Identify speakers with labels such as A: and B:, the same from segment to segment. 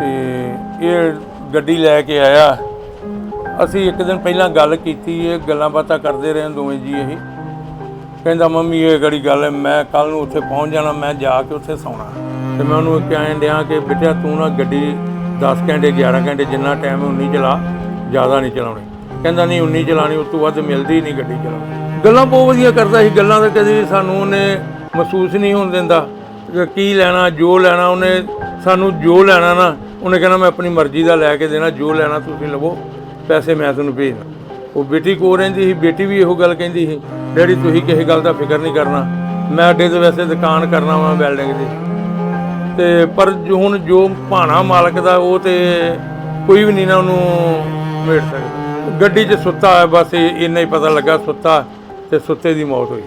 A: ਤੇ ਇਹ ਗੱਡੀ ਲੈ ਕੇ ਆਇਆ। ਅਸੀਂ ਇੱਕ ਦਿਨ ਪਹਿਲਾਂ ਗੱਲ ਕੀਤੀ, ਇਹ ਗੱਲਾਂ ਬਾਤਾਂ ਕਰਦੇ ਰਹੇ ਦੋਵੇਂ ਜੀ ਇਹ। ਕਹਿੰਦਾ, ਮੰਮੀ, ਇਹ ਗੜੀ ਗੱਲ ਹੈ? ਮੈਂ ਕੱਲ ਨੂੰ ਉੱਥੇ ਪਹੁੰਚ ਜਾਣਾ, ਮੈਂ ਜਾ ਕੇ ਉੱਥੇ ਸੌਣਾ। ਤੇ ਮੈਂ ਉਹਨੂੰ ਕਹਿਣ ਡਿਆ ਕਿ ਬਿਟਿਆ ਤੂੰ ਨਾ ਗੱਡੀ 10 ਘੰਟੇ 11 ਘੰਟੇ ਜਿੰਨਾ ਟਾਈਮ ਉਨੀ ਚਲਾ, ਜ਼ਿਆਦਾ ਨਹੀਂ ਚਲਾਉਣੀ। ਕਹਿੰਦਾ, ਨਹੀਂ, ਉਨੀ ਚਲਾਣੀ ਉਸ ਤੋਂ ਵੱਧ ਮਿਲਦੀ ਨਹੀਂ ਗੱਡੀ ਚਲਾਉਣੀ। ਗੱਲਾਂ ਬਹੁਤ ਵਧੀਆ ਕਰਦਾ ਸੀ। ਗੱਲਾਂ ਤਾਂ ਕਦੇ ਸਾਨੂੰ ਉਹਨੇ ਮਹਿਸੂਸ ਨਹੀਂ ਹੋਣ ਦਿੰਦਾ। ਕੀ ਲੈਣਾ, ਜੋ ਲੈਣਾ, ਉਹਨੇ ਸਾਨੂੰ ਜੋ ਲੈਣਾ ਨਾ ਉਹਨੇ ਕਹਿਣਾ, ਮੈਂ ਆਪਣੀ ਮਰਜ਼ੀ ਦਾ ਲੈ ਕੇ ਦੇਣਾ, ਜੋ ਲੈਣਾ ਤੁਸੀਂ ਲਵੋ, ਪੈਸੇ ਮੈਂ ਤੁਹਾਨੂੰ ਭੇਜਣਾ ਉਹ ਬੇਟੀ ਕੋ ਰਹਿੰਦੀ ਸੀ, ਬੇਟੀ ਵੀ ਇਹੋ ਗੱਲ ਕਹਿੰਦੀ ਸੀ, ਡੈਡੀ, ਤੁਸੀਂ ਕਿਸੇ ਗੱਲ ਦਾ ਫਿਕਰ ਨਹੀਂ ਕਰਨਾ। ਮੈਂ ਅੱਡੇ ਤੋਂ ਵੈਸੇ ਦੁਕਾਨ ਕਰਨਾ ਵਾਂ ਬਿਲਡਿੰਗ ਦੀ। ਤੇ ਪਰ ਜੋ ਹੁਣ ਜੋ ਭਾਣਾ ਮਾਲਕ ਦਾ, ਉਹ ਤੇ ਕੋਈ ਵੀ ਨਹੀਂ ਨਾ ਉਹਨੂੰ ਮੇੜ ਸਕਦਾ। ਗੱਡੀ 'ਚ ਸੁੱਤਾ ਹੈ ਬਸ ਇੰਨਾ ਹੀ ਪਤਾ ਲੱਗਾ, ਸੁੱਤਾ ਤੇ ਸੁੱਤੇ ਦੀ ਮੌਤ ਹੋਈ।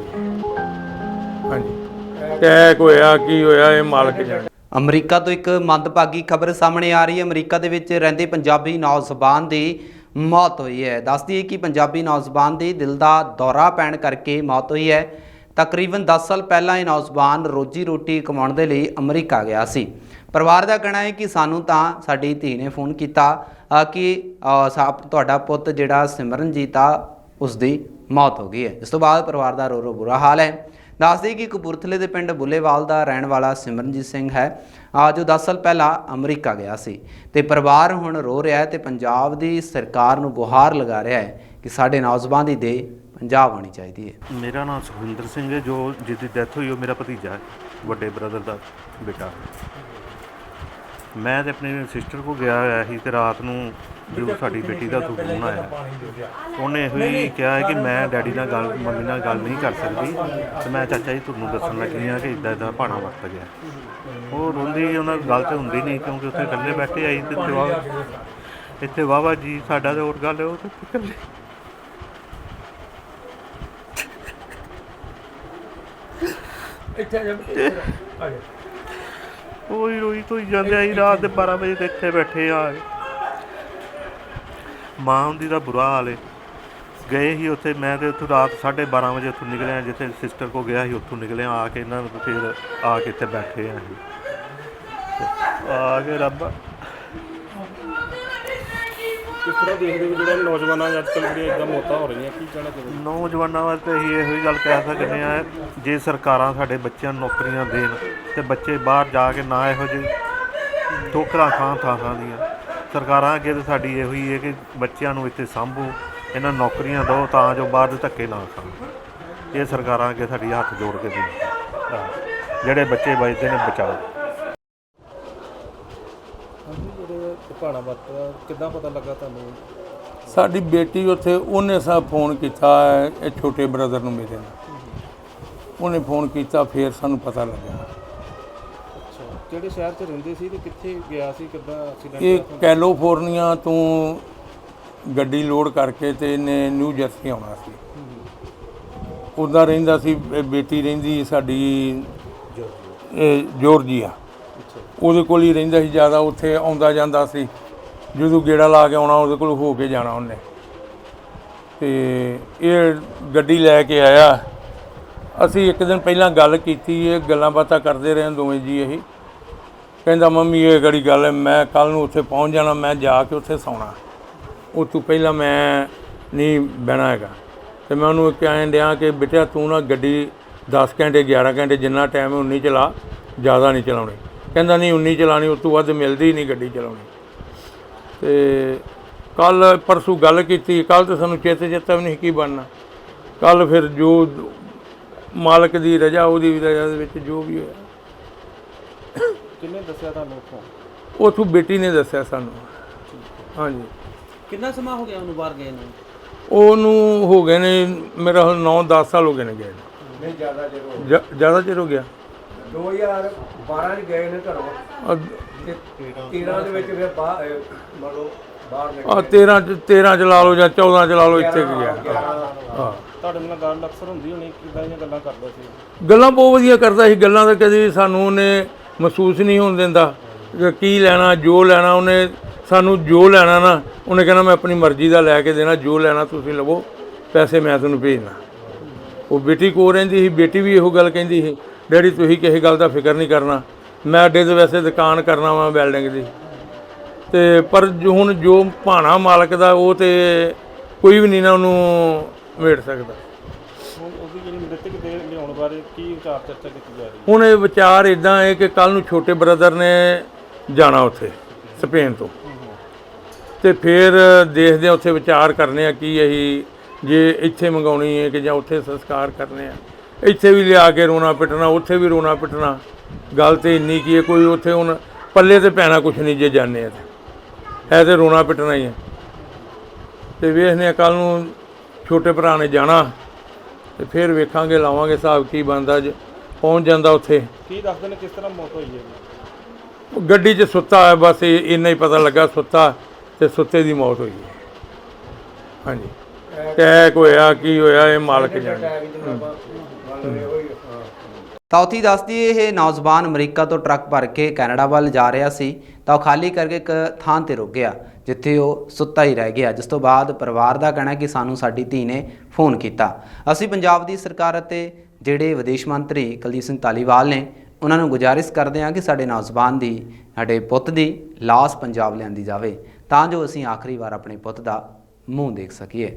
A: ਹਾਂਜੀ। ਟੈਕ ਹੋਇਆ, ਕੀ ਹੋਇਆ, ਇਹ ਮਾਲਕ ਜਾਣੇ
B: ਅਮਰੀਕਾ ਤੋਂ ਇੱਕ ਮੰਦਭਾਗੀ ਖਬਰ ਸਾਹਮਣੇ ਆ ਰਹੀ ਹੈ। ਅਮਰੀਕਾ ਦੇ ਵਿੱਚ ਰਹਿੰਦੇ ਪੰਜਾਬੀ ਨੌਜਵਾਨ ਦੀ ਮੌਤ ਹੋਈ ਹੈ। ਦੱਸਦੀ ਹੈ ਕਿ ਪੰਜਾਬੀ ਨੌਜਵਾਨ ਦੀ ਦਿਲ ਦਾ ਦੌਰਾ ਪੈਣ ਕਰਕੇ ਮੌਤ ਹੋਈ ਹੈ। ਤਕਰੀਬਨ 10 ਸਾਲ ਪਹਿਲਾਂ ਇਹ ਨੌਜਵਾਨ ਰੋਜੀ ਰੋਟੀ ਕਮਾਉਣ ਦੇ ਲਈ ਅਮਰੀਕਾ ਗਿਆ ਸੀ। ਪਰਿਵਾਰ ਦਾ ਕਹਿਣਾ ਹੈ ਕਿ ਸਾਨੂੰ ਤਾਂ ਸਾਡੀ ਧੀ ਨੇ ਫੋਨ ਕੀਤਾ ਕਿ ਸਾ- ਤੁਹਾਡਾ ਪੁੱਤ ਜਿਹੜਾ ਸਿਮਰਨਜੀਤ ਆ ਉਸ ਦੀ ਮੌਤ ਹੋ ਗਈ ਹੈ। ਇਸ ਤੋਂ ਬਾਅਦ ਪਰਿਵਾਰ ਦਾ ਰੋ ਰੋ ਬੁਰਾ ਹਾਲ ਹੈ। ਦੱਸਦੇ ਕਿ ਕਪੂਰਥਲੇ ਦੇ ਪਿੰਡ ਬੁੱਲੇਵਾਲ ਦਾ ਰਹਿਣ ਵਾਲਾ ਸਿਮਰਨਜੀਤ ਸਿੰਘ ਹੈ। ਆ ਜੋ 10 ਸਾਲ ਪਹਿਲਾਂ ਅਮਰੀਕਾ ਗਿਆ ਸੀ ਤੇ ਪਰਿਵਾਰ ਹੁਣ ਰੋ ਰਿਹਾ ਹੈ ਤੇ ਪੰਜਾਬ ਦੀ ਸਰਕਾਰ ਨੂੰ ਗੁਹਾਰ ਲਗਾ ਰਿਹਾ ਹੈ ਕਿ ਸਾਡੇ ਨੌਜਵਾਨ ਦੀ ਦੇ ਪੰਜਾਬ ਆਉਣੀ ਚਾਹੀਦੀ ਹੈ।
C: ਮੇਰਾ ਨਾਮ ਸੁਖਵਿੰਦਰ ਸਿੰਘ ਹੈ, ਜੋ ਜਿਹਦੀ ਡੈਥ ਹੋਈ ਉਹ ਮੇਰਾ ਭਤੀਜਾ ਹੈ, ਵੱਡੇ ਬ੍ਰਦਰ ਦਾ ਬੇਟਾ। ਮੈਂ ਤੇ ਆਪਣੀ ਸਿਸਟਰ ਕੋ ਗਿਆ ਹੋਇਆ ਸੀ ਤੇ ਰਾਤ ਨੂੰ ਜਦੋਂ ਸਾਡੀ ਬੇਟੀ ਦਾ ਫੋਨ ਆਇਆ। ਉਹਨੇ ਇਹੋ ਹੀ ਕਿਹਾ ਹੈ ਕਿ ਮੈਂ ਡੈਡੀ ਨਾਲ ਗੱਲ ਮੰਮੀ ਨਾਲ ਗੱਲ ਨਹੀਂ ਕਰ ਸਕਦੀ। ਤੇ ਮੈਂ ਚਾਚਾ ਜੀ ਤੁਹਾਨੂੰ ਦੱਸਣ ਲੱਗੀ ਹਾਂ ਕਿ ਇਦਾਂ ਇਦਾਂ ਭਾਣਾ ਵਰਤ ਗਿਆ। ਉਹ ਰੋਂਦੀ ਉਹਨਾਂ ਗੱਲ ਤੇ ਹੁੰਦੀ ਨਹੀਂ ਕਿਉਂਕਿ ਉੱਥੇ ਇਕੱਲੇ ਬੈਠੇ ਆਈ ਤੇ ਇੱਥੇ ਵਾ ਇੱਥੇ ਵਾਵਾ ਜੀ ਸਾਡਾ ਤੇ ਹੋਰ ਗੱਲ ਹੈ ਉਹ ਤੇ ਇਕੱਲੇ
A: ਇੱਥੇ ਆ ਜਾ। ਆ ਜਾ।
C: ਰੋਈ ਰੋਈ ਤੋਂ ਜਾਂਦੇ ਆਈ ਰਾਤ ਦੇ 12 ਵਜੇ ਤੇ ਇੱਥੇ ਬੈਠੇ ਆ। ਮਾਂ ਹੁੰਦੀ ਦਾ ਬੁਰਾ ਹਾਲ ਏ। ਗਏ ਹੀ ਉੱਥੇ ਮੈਂ ਤੇ ਉੱਥੋਂ ਰਾਤ 12:30 ਵਜੇ ਉੱਥੋਂ ਨਿਕਲਿਆ ਜਿੱਥੇ ਸਿਸਟਰ ਕੋ ਗਿਆ ਸੀ ਉੱਥੋਂ ਨਿਕਲਿਆ ਆ ਕੇ ਇਹਨਾਂ ਨੂੰ ਫਿਰ ਆ ਕੇ ਇੱਥੇ ਬੈਠੇ ਆ। ਤੇ ਆ ਕੇ ਰੱਬ
D: ਕਿਸ ਤਰ੍ਹਾਂ ਦੇਖਦੇ ਹੋ ਜਿਹੜਾ ਨੌਜਵਾਨਾਂ ਅੱਜ ਕੱਲ੍ਹ ਜਿਹੜੀਆਂ ਇਦਾਂ ਮੌਤਾਂ ਹੋ ਰਹੀਆਂ ਕੀ ਕਹਿਣਾ ਚਾਹੁੰਦੇ
C: ਨੌਜਵਾਨਾਂ ਵਾਸਤੇ ਅਸੀਂ ਇਹੋ ਹੀ ਗੱਲ ਕਹਿ ਸਕਦੇ ਆ ਜੇ ਸਰਕਾਰਾਂ ਸਾਡੇ ਬੱਚਿਆਂ ਨੂੰ ਨੌਕਰੀਆਂ ਦੇਣ ਤੇ ਬੱਚੇ ਬਾਹਰ ਜਾ ਕੇ ਨਾ ਇਹੋ ਜਿਹੇ ਠੋਕਰਾਂ ਖਾਂ ਥਾਂ ਥਾਂ ਦੀਆਂ। ਸਰਕਾਰਾਂ ਅੱਗੇ ਤਾਂ ਸਾਡੀ ਇਹੋ ਹੀ ਹੈ ਕਿ ਬੱਚਿਆਂ ਨੂੰ ਇੱਥੇ ਸੰਭੋ ਇਹਨਾਂ ਨੌਕਰੀਆਂ ਦਿਓ ਤਾਂ ਜੋ ਬਾਹਰ ਦੇ ਧੱਕੇ ਨਾ ਖਾਣ। ਇਹ ਸਰਕਾਰਾਂ ਅੱਗੇ ਸਾਡੀ ਹੱਥ ਜੋੜ ਕੇ ਬੇਨਤੀ। ਜਿਹੜੇ ਬੱਚੇ ਬਚਦੇ ਨੇ ਬਚਾਓ।
D: ਭਾਣਾ ਕਿੱਦਾਂ ਪਤਾ ਲੱਗਾ ਤੁਹਾਨੂੰ?
A: ਸਾਡੀ ਬੇਟੀ ਉੱਥੇ ਉਹਨੇ ਸਾ ਫੋਨ ਕੀਤਾ ਹੈ, ਇਹ ਛੋਟੇ ਬ੍ਰਦਰ ਨੂੰ ਮੇਰੇ ਨੂੰ ਉਹਨੇ ਫੋਨ ਕੀਤਾ ਫਿਰ ਸਾਨੂੰ ਪਤਾ ਲੱਗਾ
D: ਅੱਛਾ ਕਿਹੜੇ ਸ਼ਹਿਰ 'ਚ ਰਹਿੰਦੇ ਸੀ ਤੇ ਕਿੱਥੇ ਗਿਆ ਸੀ ਕਿੱਦਾਂ ਐਕਸੀਡੈਂਟ
A: ਇਹ ਕੈਲੀਫੋਰਨੀਆ ਤੋਂ ਗੱਡੀ ਲੋਡ ਕਰਕੇ ਤੇ ਇਹਨੇ ਨਿਊ ਜਰਸੀ ਆਉਣਾ ਸੀ। ਉੱਦਾਂ ਰਹਿੰਦਾ ਸੀ ਇਹ ਬੇਟੀ ਰਹਿੰਦੀ ਸਾਡੀ ਇਹ ਜਾਰਜੀਆ। ਉਹਦੇ ਕੋਲ ਹੀ ਰਹਿੰਦਾ ਸੀ ਜ਼ਿਆਦਾ ਉੱਥੇ ਆਉਂਦਾ ਜਾਂਦਾ ਸੀ। ਜਦੋਂ ਗੇੜਾ ਲਾ ਕੇ ਆਉਣਾ ਉਹਦੇ ਕੋਲ ਹੋ ਕੇ ਜਾਣਾ ਉਹਨੇ। ਤੇ ਇਹ ਗੱਡੀ ਲੈ ਕੇ ਆਇਆ। ਅਸੀਂ ਇੱਕ ਦਿਨ ਪਹਿਲਾਂ ਗੱਲ ਕੀਤੀ ਇਹ ਗੱਲਾਂ ਬਾਤਾਂ ਕਰਦੇ ਰਹੇ ਦੋਵੇਂ ਜੀ ਇਹ। ਕਹਿੰਦਾ, ਮੰਮੀ, ਇਹ ਗੜੀ ਗੱਲ ਹੈ? ਮੈਂ ਕੱਲ ਨੂੰ ਉੱਥੇ ਪਹੁੰਚ ਜਾਣਾ, ਮੈਂ ਜਾ ਕੇ ਉੱਥੇ ਸੌਣਾ। ਉਹ ਤੋਂ ਪਹਿਲਾਂ ਮੈਂ ਨਹੀਂ ਬਹਿਣਾ ਹੈਗਾ। ਤੇ ਮੈਂ ਉਹਨੂੰ ਕਹਿਣ ਡਿਆ ਕਿ, ਬਿਟਿਆ, ਤੂੰ ਨਾ ਗੱਡੀ 10 ਘੰਟੇ 11 ਘੰਟੇ ਜਿੰਨਾ ਟਾਈਮ 19 ਚਲਾ, ਜ਼ਿਆਦਾ ਨਹੀਂ ਚਲਾਉਣੀ। ਕਹਿੰਦਾ, ਨਹੀਂ, ਉਨੀ ਚਲਾਣੀ ਉਸ ਤੋਂ ਵੱਧ ਮਿਲਦੀ ਨਹੀਂ ਗੱਡੀ ਚਲਾਉਣੀ। ਤੇ ਕੱਲ ਪਰਸੋਂ ਗੱਲ ਕੀਤੀ, ਕੱਲ ਤੇ ਸਾਨੂੰ ਚੇਤੇ ਚੇਤਾ ਵੀ ਨਹੀਂ ਕੀ ਬਣਨਾ। ਕੱਲ ਫਿਰ ਜੋ ਮਾਲਕ ਦੀ ਰਜਾ, ਉਹਦੀ ਰਜਾ ਦੇ ਵਿੱਚ ਜੋ ਵੀ ਹੋਇਆ।
D: ਕਿੰਨੇ ਦੱਸਿਆ ਤੁਹਾਨੂੰ ਉੱਥੋਂ?
A: ਉਥੋਂ ਬੇਟੀ ਨੇ ਦੱਸਿਆ ਸਾਨੂੰ। ਹਾਂਜੀ।
E: ਕਿੰਨਾ ਸਮਾਂ ਹੋ ਗਿਆ ਉਹਨੂੰ ਬਾਹਰ ਗਏ ਨੂੰ?
A: ਉਹਨੂੰ ਹੋ ਗਏ ਨੇ ਮੇਰਾ 9-10 ਸਾਲ ਹੋ ਗਏ ਨੇ ਗਏ ਨਹੀਂ ਜ਼ਿਆਦਾ ਚਿਰ ਹੋ ਗਿਆ। ਜ਼ਿਆਦਾ ਚਿਰ ਹੋ ਗਿਆ।
F: 2012 ਚ ਗਏ ਨੇ ਘਰੋਂ। ਤੇ 13 ਦੇ ਵਿੱਚ ਫਿਰ ਬਾਹਰ ਮੰਨ ਲਓ ਬਾਹਰ ਨਿਕਲ।
A: ਆ 13 ਚ 13 ਚ ਲਾ ਲਓ ਜਾਂ 14 ਚ ਲਾ ਲਓ ਇੱਥੇ ਕੁ ਗਿਆ। ਹਾਂ।
D: ਤੁਹਾਡੇ ਨਾਲ ਗੱਲ ਅਕਸਰ ਹੁੰਦੀ ਹੋਣੀ ਕਿੱਦਾਂ ਦੀਆਂ ਗੱਲਾਂ ਕਰਦਾ ਸੀ?
A: ਗੱਲਾਂ ਬਹੁਤ ਵਧੀਆ ਕਰਦਾ ਸੀ। ਗੱਲਾਂ ਤਾਂ ਕਦੇ ਸਾਨੂੰ ਉਹਨੇ ਮਹਿਸੂਸ ਨਹੀਂ ਹੋਣ ਦਿੰਦਾ ਕੀ ਲੈਣਾ, ਜੋ ਲੈਣਾ, ਉਹਨੇ ਸਾਨੂੰ ਜੋ ਲੈਣਾ ਨਾ, ਉਹਨੇ ਕਹਿੰਦਾ ਮੈਂ ਆਪਣੀ ਮਰਜ਼ੀ ਦਾ ਲੈ ਕੇ ਦੇਣਾ, ਜੋ ਲੈਣਾ ਤੁਸੀਂ ਲਵੋ, ਪੈਸੇ ਮੈਂ ਤੁਹਾਨੂੰ ਭੇਜਣਾ। ਉਹ ਬੇਟੀ ਕੋ ਰਹਿੰਦੀ ਸੀ, ਬੇਟੀ ਵੀ ਇਹੋ ਗੱਲ ਕਹਿੰਦੀ ਸੀ, ਡੈਡੀ, ਤੁਸੀਂ ਕਿਸੇ ਗੱਲ ਦਾ ਫਿਕਰ ਨਹੀਂ ਕਰਨਾ। ਮੈਂ ਅੱਡੇ ਤੇ ਵੈਸੇ ਦੁਕਾਨ ਕਰਨਾ ਵਾ ਬਿਲਡਿੰਗ ਦੀ। ਤੇ ਪਰ ਜੋ ਹੁਣ ਜੋ ਭਾਣਾ ਮਾਲਕ ਦਾ, ਉਹ ਤੇ ਕੋਈ ਵੀ ਨਹੀਂ ਨਾ ਉਹਨੂੰ ਵੇਟ ਸਕਦਾ।
D: ਮ੍ਰਿਤਕ ਬਾਰੇ ਕੀ ਵਿਚਾਰ ਚਰਚਾ ਕੀਤੀ ਜਾ ਰਹੀ
A: ਹੁਣ ਇਹ ਵਿਚਾਰ ਇਦਾਂ ਹੈ ਕਿ ਕੱਲ ਨੂੰ ਛੋਟੇ ਬ੍ਰਦਰ ਨੇ ਜਾਣਾ ਉੱਥੇ, ਸਪੇਨ ਤੋਂ। ਤੇ ਫਿਰ ਦੇਖਦੇ ਆ ਉੱਥੇ ਵਿਚਾਰ ਕਰਨੇ ਆ ਕੀ ਅਸੀਂ ਜੇ ਇੱਥੇ ਮੰਗਾਉਣੀ ਹੈ ਕਿ ਜਾਂ ਉੱਥੇ ਸੰਸਕਾਰ ਕਰਨੇ ਆ। ਇੱਥੇ ਵੀ ਲਿਆ ਕੇ ਰੋਣਾ ਪਿੱਟਣਾ, ਉੱਥੇ ਵੀ ਰੋਣਾ ਪਿੱਟਣਾ। ਗੱਲ ਤੇ ਇੰਨੀ ਕੀ ਹੈ, ਕੋਈ ਉੱਥੇ ਹੁਣ ਪੱਲੇ ਤੇ ਪੈਣਾ ਕੁਛ ਨਹੀਂ ਜੇ ਜਾਣੇ ਆ ਤੇ। ਹੈ ਤੇ ਰੋਣਾ ਪਿੱਟਣਾ ਹੀ ਹੈ। ਤੇ ਵੇਖਦੇ ਆ ਕੱਲ ਨੂੰ ਛੋਟੇ ਭਰਾ ਨੇ ਜਾਣਾ। ਤੇ ਫਿਰ ਵੇਖਾਂਗੇ ਲਾਵਾਂਗੇ ਹਿਸਾਬ ਕੀ ਬਣਦਾ ਜੇ ਪਹੁੰਚ ਜਾਂਦਾ ਉੱਥੇ।
D: ਕੀ ਦੱਸਦੇ ਨੇ ਕਿਸ ਤਰ੍ਹਾਂ ਮੌਤ ਹੋਈ ਹੈ?
A: ਉਹ ਗੱਡੀ 'ਚ ਸੁੱਤਾ ਹੈ ਬਸ ਇਹ ਇੰਨਾ ਹੀ ਪਤਾ ਲੱਗਾ ਸੁੱਤਾ ਤੇ ਸੁੱਤੇ ਦੀ ਮੌਤ ਹੋਈ ਹੈ। ਹਾਂਜੀ। ਅਟੈਕ ਹੋਇਆ ਕੀ ਹੋਇਆ ਇਹ ਮਾਲਕ ਜਾਣੇ।
B: ਤਾਂ ਉੱਥੇ ਹੀ ਦੱਸਦੀ ਇਹ ਨੌਜਵਾਨ ਅਮਰੀਕਾ ਤੋਂ ਟਰੱਕ ਭਰ ਕੇ ਕੈਨੇਡਾ ਵੱਲ ਜਾ ਰਿਹਾ ਸੀ। ਤਾਂ ਉਹ ਖਾਲੀ ਕਰਕੇ ਇੱਕ ਥਾਂ ਤੇ ਰੁਕ ਗਿਆ। ਜਿੱਥੇ ਉਹ ਸੁੱਤਾ ਹੀ ਰਹਿ ਗਿਆ, ਜਿਸ ਤੋਂ ਬਾਅਦ ਪਰਿਵਾਰ ਦਾ ਕਹਿਣਾ ਕਿ ਸਾਨੂੰ ਸਾਡੀ ਧੀ ਨੇ ਫੋਨ ਕੀਤਾ। ਅਸੀਂ ਪੰਜਾਬ ਦੀ ਸਰਕਾਰ ਅਤੇ ਜਿਹੜੇ ਵਿਦੇਸ਼ ਮੰਤਰੀ ਕੁਲਦੀਪ ਸਿੰਘ ਧਾਲੀਵਾਲ ਨੇ, ਉਹਨਾਂ ਨੂੰ ਗੁਜ਼ਾਰਿਸ਼ ਕਰਦੇ ਹਾਂ ਕਿ ਸਾਡੇ ਨੌਜਵਾਨ ਦੀ, ਸਾਡੇ ਪੁੱਤ ਦੀ ਲਾਸ਼ ਪੰਜਾਬ ਲਿਆਂਦੀ ਜਾਵੇ। ਤਾਂ ਜੋ ਅਸੀਂ ਆਖਰੀ ਵਾਰ ਆਪਣੇ ਪੁੱਤ ਦਾ ਮੂੰਹ ਦੇਖ ਸਕੀਏ।